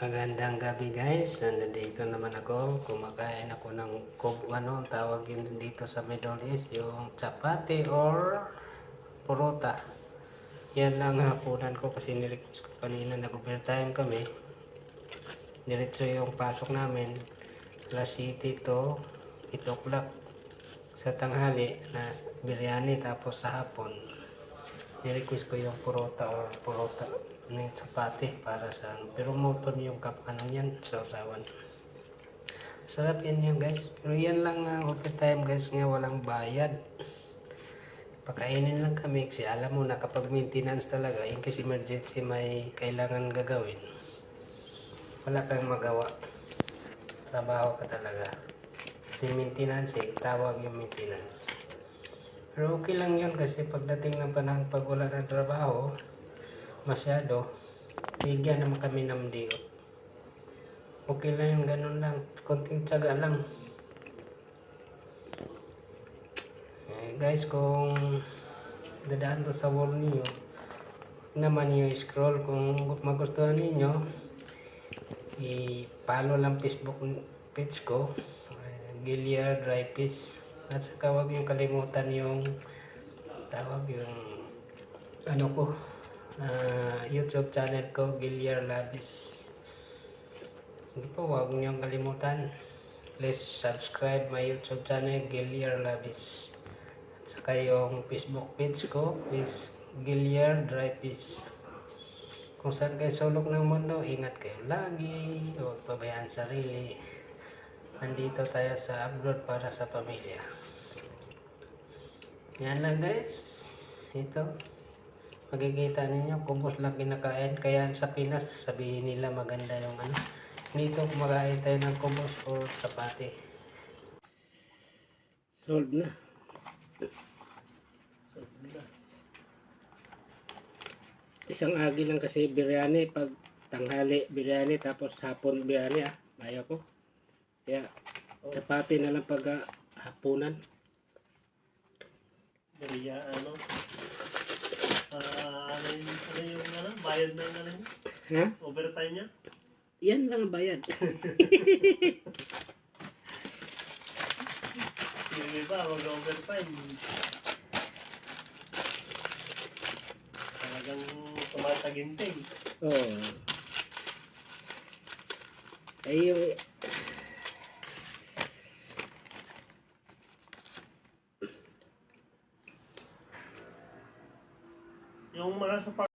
Magandang gabi guys, nandito naman ako, kumakain ako ng kub, ano, tawag yun dito sa Middle East, yung chapati or purota. Yan lang ang hapunan ko kasi nirequest ko kanina, nag-overtime kami. Diretso yung pasok namin, alas city to 8 o'clock sa tanghali na biryani tapos sa hapon nirequest ko yung purota or purota ng chapati para sa ano. Pero motor yung kap ano yan sa usawan. Sarap yan yan guys. Pero yan lang ang overtime guys nga walang bayad. Pakainin lang kami kasi alam mo na maintenance talaga, in case emergency may kailangan gagawin, wala kang magawa. Trabaho ka talaga. Kasi maintenance eh, tawag yung maintenance. Pero okay lang yun kasi pagdating ng panahon pag wala ng trabaho, masyado, bigyan naman kami ng diyo. Okay lang yun, ganun lang. Konting tsaga lang. Eh, guys, kung dadaan to sa wall niyo, naman niyo scroll kung magustuhan ninyo, i-follow lang Facebook page ko, uh, Gilia Dry Fish. At saka huwag yung kalimutan yung tawag yung ano ko, ah, YouTube channel ko, Gilia Labis. Hindi po, huwag niyong kalimutan. Please subscribe my YouTube channel, Gilia Labis. At saka yung Facebook page ko is Gilia Dry Fish. Kung saan kayo sulok ng mundo, ingat kayo lagi. Huwag pabayaan sarili. Nandito tayo sa abroad para sa pamilya. Yan lang guys. Ito. Makikita ninyo, kubos lang kinakain. Kaya sa Pinas, sabihin nila maganda yung ano. Dito kumakain tayo ng kubos o chapati. Solved na. Isang agi lang kasi biryani pag tanghali biryani tapos hapon biryani ah. Ayaw. Kaya chapati na lang pag ah, hapunan. Beriya, ano? Ah, ano yung, ano yung, ano? Bayad ng, ano yun? Ha? Overtime niya? Yan lang ang bayad. Yung iba, mag-overtime. Talagang tumataginting. Oo. Oh. Ay, yung... Yung mga sa